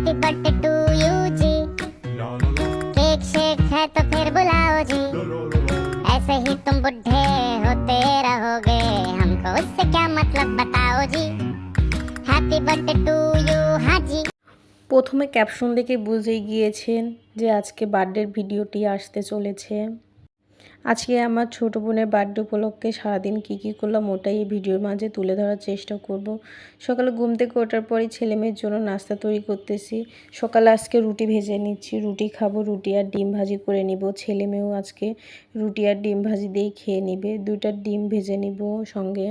Happy birthday to you जी cake shake है तो फिर बुलाओ जी ऐसे ही तुम बुढ़े होते रहोगे हमको उससे क्या मतलब बताओ जी हैप्पी बर्थडे टू यू हाँ जी প্রথমে ক্যাপশন দেখে বুঝেই গিয়েছেন যে আজকে বার্থডের ভিডিওটি আসতে চলেছে আজকে আমার ছোট বোনের বার্থডে উপলক্ষে সারাদিন কী কী করলাম ওটাই এই ভিডিওর মাঝে তুলে ধরার চেষ্টা করব। সকালে ঘুম থেকে ওঠার পরই ছেলে মেয়ের জন্য নাস্তা তৈরি করতেছি। সকালে আজকে রুটি ভেজে নিচ্ছি। রুটি খাব, রুটি আর ডিম ভাজি করে নিব। ছেলে মেয়েও আজকে রুটি আর ডিম ভাজি দিয়েই খেয়ে নিবে। দুইটা ডিম ভেজে নিব সঙ্গে।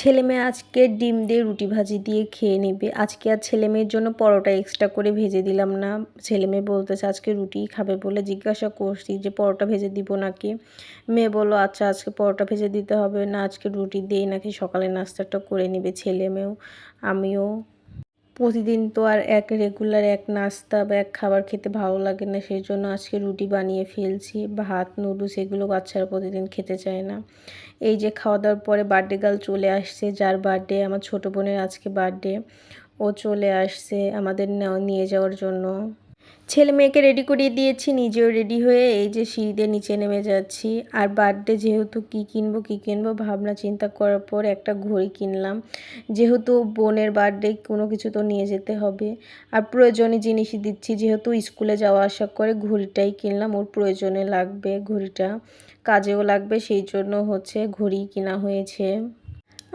ছেলে মেয়ে আজকে ডিম দিয়ে রুটি ভাজি দিয়ে খেয়ে নেবে। আজকে আর ছেলে মেয়ের জন্য পরোটা এক্সট্রা করে ভেজে দিলাম না। ছেলে মেয়ে বলতেছে, আজকে রুটি খাবে বলে জিজ্ঞাসা করছি যে, পরোটা ভেজে দিব নাকি? মেয়ে বলল আচ্ছা আজকে পরোটা ভেজে দিতে হবে না, আজকে রুটি দিয়ে নাকি সকালে নাস্তাটা করে নেবে ছেলে মেয়েও। আমিও প্রতিদিন তো আর এক রেগুলার এক নাস্তা বা এক খাবার খেতে ভালো লাগে না সেই জন্য আজকে রুটি বানিয়ে ফেলছি। ভাত, নুডলস এগুলো বাচ্চারা প্রতিদিন খেতে চায় না। এই যে খাওয়া দাওয়ার পরে বার্থডে গার্ল চলে আসছে, যার বার্থডে আমার ছোটো বোনের আজকে বার্থডে ও চলে আসছে আমাদের নিয়ে যাওয়ার জন্য। ছেলে মেয়েকে রেডি করিয়ে দিয়েছি, নিজেও রেডি হয়ে এই যে সিঁড়ি দিয়ে নিচে নেমে যাচ্ছি। আর বার্থডে যেহেতু কি কিনবো কি কিনবো, ভাবনা চিন্তা করার পর একটা ঘড়ি কিনলাম। যেহেতু বোনের বার্থডে কোনো কিছু তো নিয়ে যেতে হবে। আর প্রয়োজনীয় জিনিসই দিচ্ছি, যেহেতু স্কুলে যাওয়া আসা করে ঘড়িটাই কিনলাম, ওর প্রয়োজনে লাগবে ঘড়িটা। কাজেও লাগবে, সেই জন্য হচ্ছে ঘড়ি কেনা হয়েছে।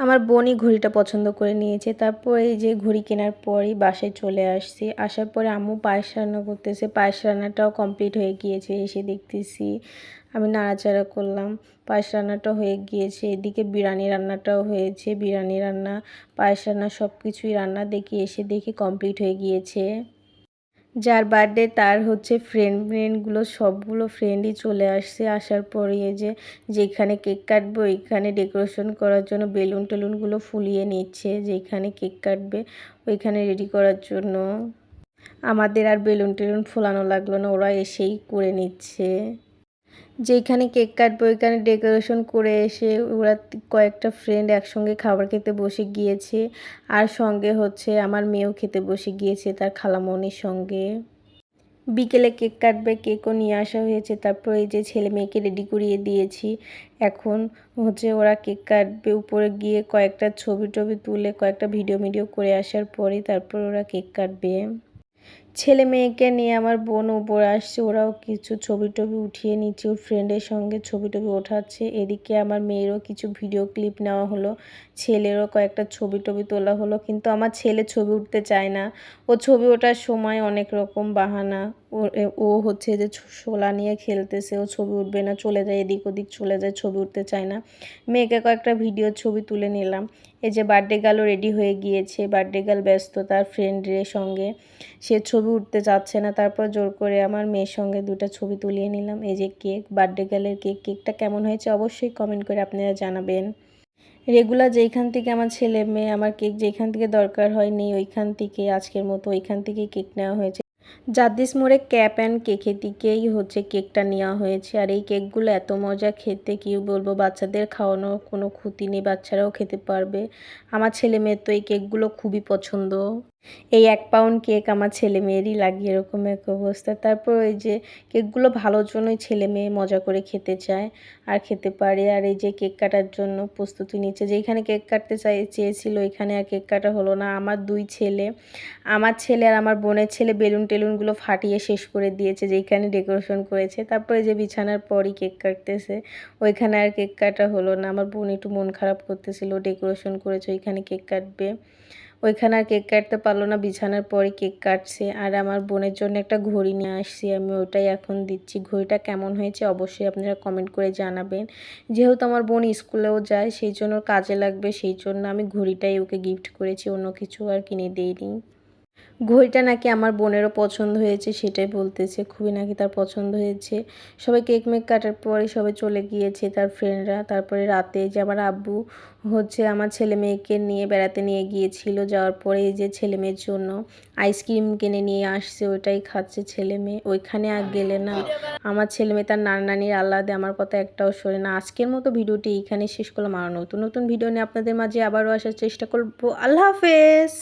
আমার বোনই ঘড়িটা পছন্দ করে নিয়েছে। তারপর এই যে ঘড়ি কেনার পরই বাসায় চলে আসছি। আসার পরে আম্মু পায়েস রান্না করতেছে। পায়েস রান্নাটাও কমপ্লিট হয়ে গিয়েছে। এসে দেখতেছি আমি নাড়াচাড়া করলাম। পায়েস রান্নাটা হয়ে গিয়েছে। এদিকে বিরিয়ানি রান্নাটাও হয়েছে। বিরিয়ানি রান্না, পায়েস রান্না সব কিছুই রান্না দেখি এসে দেখি কমপ্লিট হয়ে গিয়েছে। যার বার্থডে তার হচ্ছে ফ্রেন্ড ফ্রেন্ডগুলো সবগুলো ফ্রেন্ডই চলে আসছে। আসার পরে যে, যেখানে কেক কাটবে, ওইখানে ডেকোরেশন করার জন্য বেলুন টেলুনগুলো ফুলিয়ে নিচ্ছে। যেখানে কেক কাটবে, ওইখানে রেডি করার জন্য। আমাদের আর বেলুন টেলুন ফুলানো লাগল না, ওরা এসেই করে নিচ্ছে। যেখানে কেক কাটবে, ওইখানে ডেকোরেশন করে এসে ওরা কয়েকটা ফ্রেন্ড একসঙ্গে খাবার খেতে বসে গিয়েছে। আর সঙ্গে হচ্ছে আমার মেয়েও খেতে বসে গিয়েছে তার খালামণির সঙ্গে। বিকেলে কেক কাটবে, কেকও নিয়ে আসা হয়েছে। তারপর এই যে ছেলে মেয়েকে রেডি করিয়ে দিয়েছি। এখন হচ্ছে ওরা কেক কাটবে উপরে গিয়ে কয়েকটা ছবি টবি তুলে কয়েকটা ভিডিও ভিডিও করে আসার পরে তারপর ওরা কেক কাটবে। ছেলে মেয়েকে নিয়ে আমার বোন উপরে আসছে, ওরাও কিছু ছবি টবি উঠিয়ে নিচ্ছে, ওর ফ্রেন্ডের সঙ্গে ছবি টবি ওঠাচ্ছে। এদিকে আমার মেয়েরও কিছু ভিডিও ক্লিপ নেওয়া হলো, ছেলেরও কয়েকটা ছবি টবি তোলা হলো, কিন্তু আমার ছেলে ছবি উঠতে চায় না। ও ছবি ওঠার সময় অনেক রকম বাহানা, ও হচ্ছে যে শোলা নিয়ে খেলতেছে, ও ছবি উঠবে না, চলে যায়, এদিক ওদিক চলে যায়, ছবি উঠতে চায় না। মেয়েকে কয়েকটা ভিডিও ছবি তুলে নিলাম। এই যে বার্থডে গার্লও রেডি হয়ে গিয়েছে বার্থডে গার্ল ব্যস্ত তার ফ্রেন্ডের সঙ্গে। সে ছবি উঠতে চাচ্ছে না, তারপর জোর করে আমার মেয়ের সঙ্গে দুটো ছবি তুলিয়ে নিলাম। এই যে কেক, বার্থডে গার্লের কেক, কেকটা কেমন হয়েছে অবশ্যই কমেন্ট করে আপনারা জানাবেন। রেগুলার যেইখান থেকে আমার ছেলে মেয়ে, আমার কেক যেখান থেকে দরকার হয় নেই ওইখান থেকে, আজকের মতো ওইখান থেকে কেক নেওয়া হয়েছে। জাদ্দিস মোড়ে ক্যাপ অ্যান্ড কেকের দিকেই হচ্ছে কেকটা নেওয়া হয়েছে। আর এই কেকগুলো এত মজা খেতে, কি বলব, বাচ্চাদের খাওয়ানো কোনো ক্ষতি নেই, বাচ্চারাও খেতে পারবে। আমার ছেলে মেয়ের তো এই কেকগুলো খুবই পছন্দ। এই এক পাউন্ড কেক আমার ছেলে মেয়েরই লাগে, এরকম এক অবস্থা। তারপর ওই যে কেকগুলো ভালোর জন্যই ছেলে মেয়ে মজা করে খেতে চায় আর খেতে পারে। আর এই যে কেক কাটার জন্য প্রস্তুতি নিচ্ছে যেখানে কেক কাটতে চাই, চেয়েছিল, এখানে আর কেক কাটা হলো না। আমার দুই ছেলে, আমার ছেলে আর আমার বোনের ছেলে বেলুন টেলুনগুলো ফাটিয়ে শেষ করে দিয়েছে যেখানে ডেকোরেশন করেছে। তারপরে যে বিছানার পরই কেক কাটতেছে, ওইখানে আর কেক কাটা হলো না। আমার বোন একটু মন খারাপ করতেছিল ডেকোরেশন করেছে, ওইখানে কেক কাটবে। ওইখানে আর কেক কাটতে পারল না, বিছানার পরে কেক কাটছে। আর আমার বোনের জন্য একটা ঘড়ি নিয়ে আসছি, আমি ওটাই এখন দিচ্ছি। ঘড়িটা কেমন হয়েছে অবশ্যই আপনারা কমেন্ট করে জানাবেন। যেহেতু আমার বোন স্কুলেও যায়, সেই জন্য কাজে লাগবে, সেই জন্য আমি ঘড়িটাই ওকে গিফট করেছি, অন্য কিছু আর কিনে দিইনি। ঘড়িটা নাকি আমার বোনেরও পছন্দ হয়েছে, সেটাই বলতেছে। খুবই নাকি তার পছন্দ হয়েছে। সবাই কেক মেক কাটার পরে সবাই চলে গিয়েছে তার ফ্রেন্ডরা তারপরে রাতে যে আমার আব্বু হচ্ছে আমার ছেলে মেয়েকে নিয়ে বেড়াতে নিয়ে গিয়েছিল, যাওয়ার পরে যে ছেলে মেয়ের জন্য আইসক্রিম কিনে নিয়ে আসছে, ওইটাই খাচ্ছে ছেলে মেয়ে। ওইখানে আর গেলে না, আমার ছেলে মেয়ে তার নানা নানির আল্লাদে আমার কথা একটাও শোনে না। আজকের মতো ভিডিওটি এইখানে শেষ করলাম। আর নতুন নতুন ভিডিও নিয়ে আপনাদের মাঝে আবারও আসার চেষ্টা করব। আল্লাহ হাফেজ!